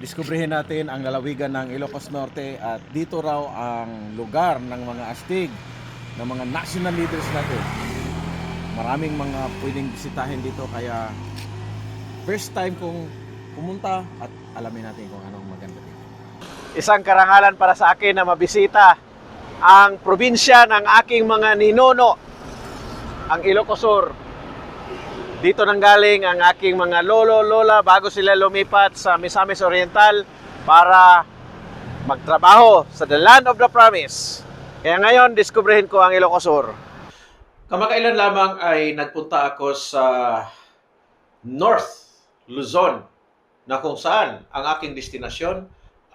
diskubrihin natin ang lalawigan ng Ilocos Norte at dito raw ang lugar ng mga astig ng mga national leaders natin. Maraming mga pwedeng bisitahin dito kaya first time kong pumunta at alamin natin kung anong maganda dito. Isang karangalan para sa akin na mabisita ang probinsya ng aking mga ninuno, ang Ilocos Sur. Dito nang galing ang aking mga lolo, lola bago sila lumipat sa Misamis Oriental para magtrabaho sa the land of the promise. Kaya ngayon, diskubrihin ko ang Ilocos Sur. Kamakailan lamang ay nagpunta ako sa North Luzon na kung saan ang aking destinasyon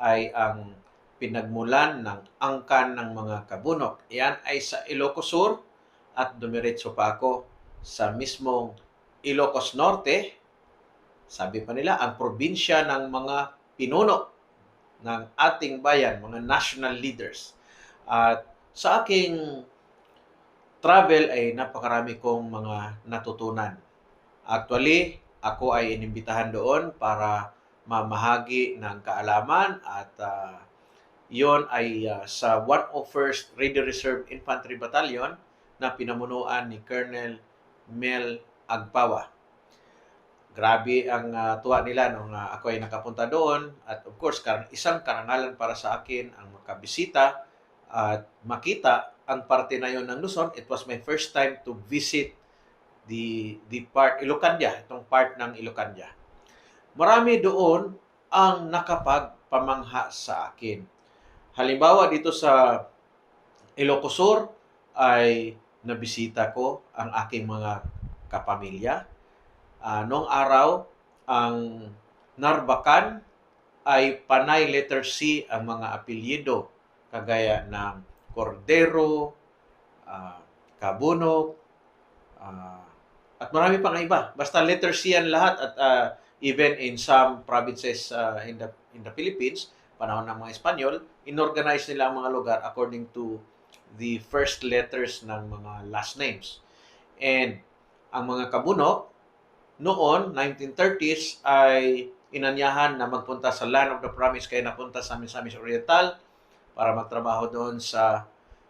ay ang pinagmulan ng angkan ng mga kabunok. Iyan ay sa Ilocos Sur at dumiretso pa ako sa mismong Ilocos Norte. Sabi pa nila, ang probinsya ng mga pinuno ng ating bayan, mga national leaders. At sa aking travel ay napakarami kong mga natutunan. Actually, ako ay inimbitahan doon para mamahagi ng kaalaman at uh, yon ay uh, sa 101st Radio Reserve Infantry Battalion na pinamunuan ni Colonel Mel Agpawa. Grabe ang uh, tuwa nila nung uh, ako ay nakapunta doon at of course karang isang karangalan para sa akin ang makabisita at makita ang parte na yon ng Luzon. It was my first time to visit the the part Ilocandia, itong part ng Ilocandia. Marami doon ang nakapagpamangha sa akin. Halimbawa dito sa Ilocos Sur ay nabisita ko ang aking mga kapamilya. Uh, noong araw, ang Narbacan ay panay letter C ang mga apelyido kagaya ng Cordero, uh, Cabunok, uh, at marami pang iba. Basta letter C yan lahat at uh, even in some provinces uh, in the in the Philippines, panahon ng mga Espanyol, inorganize nila ang mga lugar according to the first letters ng mga last names. And ang mga kabuno, noon, 1930s, ay inanyahan na magpunta sa Land of the Promise kaya napunta sa Misamis Oriental para magtrabaho doon sa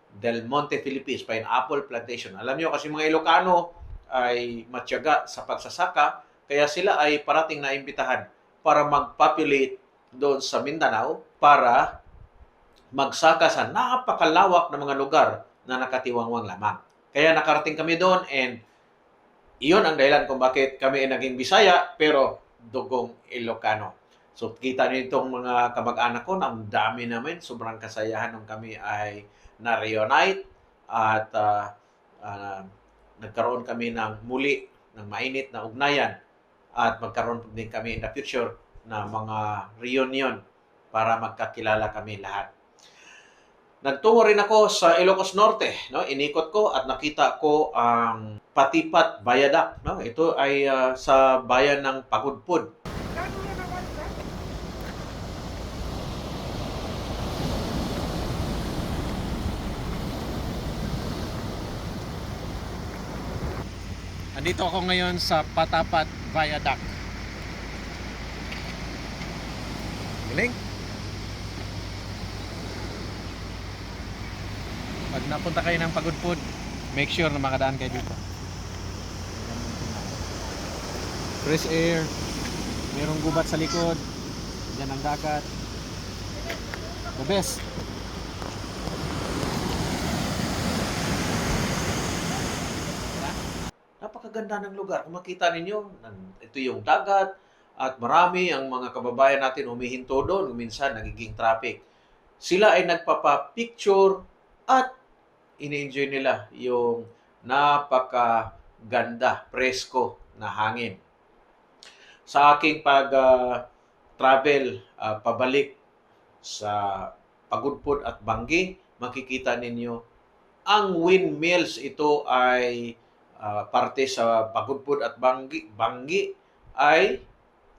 Del Monte, Philippines, pineapple plantation. Alam niyo kasi mga Ilocano ay matyaga sa pagsasaka, kaya sila ay parating na imbitahan para mag-populate doon sa Mindanao para magsaka sa napakalawak na mga lugar na nakatiwangwang lamang. Kaya nakarating kami doon and iyon ang dahilan kung bakit kami ay naging Bisaya pero dugong Ilocano. So kita niyo itong mga kamag-anak ko, ang dami namin, sobrang kasayahan nung kami ay na-reunite at uh, uh, nagkaroon kami ng muli ng mainit na ugnayan at magkaroon din kami in the future na mga reunion para magkakilala kami lahat. Nagtungo rin ako sa Ilocos Norte, no? Inikot ko at nakita ko ang Patipat Bayadak, no? Ito ay uh, sa bayan ng Pagudpud. Andito ako ngayon sa Patapat Viaduct. Galing. Pag napunta kayo ng Pagudpud, make sure na makadaan kayo dito. Fresh air, mayroong gubat sa likod, dyan ang dagat. The best. Napakaganda ng lugar. Kung makita ninyo, ito yung dagat at marami ang mga kababayan natin humihinto doon. Minsan nagiging traffic. Sila ay nagpapa-picture at ini-enjoy nila yung napakaganda, presko na hangin. Sa aking pag ah, travel ah, pabalik sa Pagudpud at Bangi, makikita ninyo ang windmills ito ay ah, parte sa Pagudpud at Bangi, Bangi ay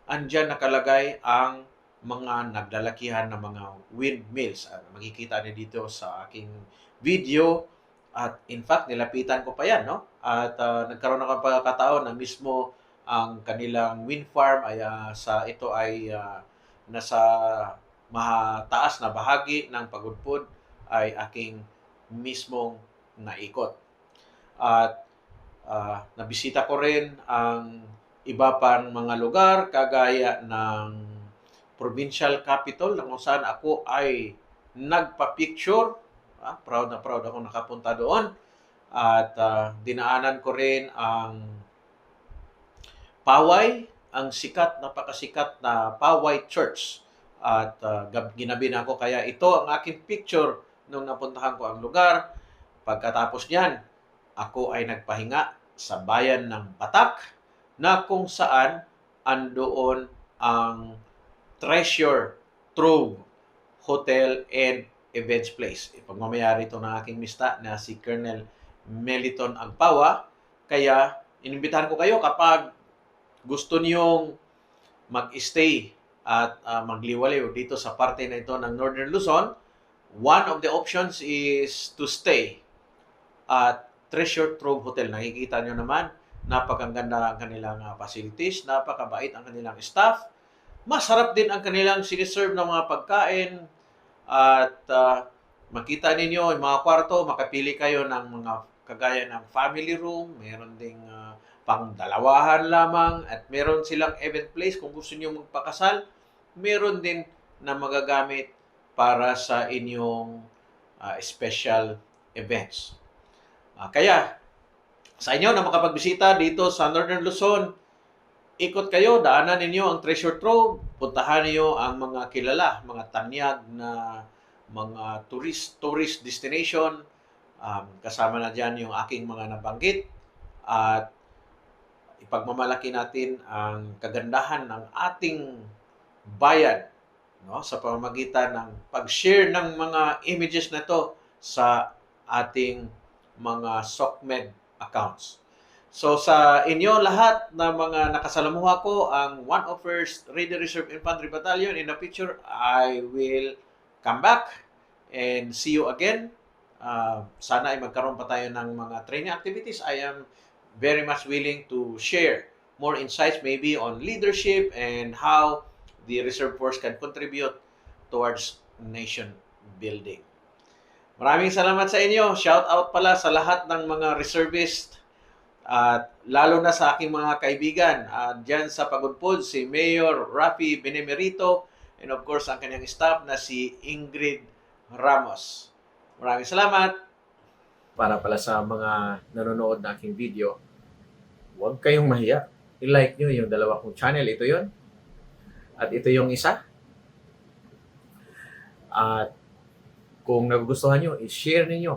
andyan nakalagay ang mga nagdalakihan ng mga windmills. Uh, makikita niyo dito sa aking video at in fact nilapitan ko pa yan no at uh, nagkaroon ng pagkakataon na mismo ang kanilang wind farm ay uh, sa ito ay uh, nasa mataas na bahagi ng pagudpod ay aking mismong naikot. At ah, nabisita ko rin ang iba pang mga lugar kagaya ng provincial capital na kung saan ako ay nagpa-picture. Ah, proud na proud ako nakapunta doon. At ah, dinaanan ko rin ang Paway, ang sikat, napakasikat na Paway Church. At gab- ginabi na ako kaya ito ang aking picture nung napuntahan ko ang lugar. Pagkatapos niyan, ako ay nagpahinga sa bayan ng Batak na kung saan andoon ang Treasure Trove Hotel and Events Place. Ipagmamayari ito ng aking mista na si Colonel Meliton Agpawa. Kaya inimbitahan ko kayo kapag gusto niyong mag-stay at ah, magliwaliw dito sa parte na ito ng Northern Luzon, one of the options is to stay at Treasure Trove Hotel. Nakikita nyo naman, napakaganda ang kanilang ah, facilities, napakabait ang kanilang staff, masarap din ang kanilang siniserve ng mga pagkain. At ah, makita ninyo yung mga kwarto, makapili kayo ng mga kagaya ng family room, meron ding ah, pang dalawahan lamang. At meron silang event place kung gusto niyo magpakasal, meron din na magagamit para sa inyong ah, special events. Ah, kaya, sa inyo na makapagbisita dito sa Northern Luzon, ikot kayo, daanan ninyo ang Treasure Trove, puntahan niyo ang mga kilala, mga tanyag na mga tourist tourist destination. Um, kasama na dyan yung aking mga nabanggit. At ipagmamalaki natin ang kagandahan ng ating bayan no sa pamamagitan ng pag-share ng mga images na to sa ating mga SOCMED accounts. So sa inyo lahat na mga nakasalamuha ko ang 101st Radio Reserve Infantry Battalion in the picture, I will come back and see you again. Uh, sana ay magkaroon pa tayo ng mga training activities. I am very much willing to share more insights maybe on leadership and how the reserve force can contribute towards nation building. Maraming salamat sa inyo. Shout out pala sa lahat ng mga reservist at lalo na sa aking mga kaibigan at dyan sa Pagudpod si Mayor Rafi Benemerito and of course ang kanyang staff na si Ingrid Ramos. Maraming salamat. para pala sa mga nanonood ng aking video, huwag kayong mahiya. I-like nyo yung dalawa kong channel. Ito yon At ito yung isa. At kung nagugustuhan nyo, i-share ninyo.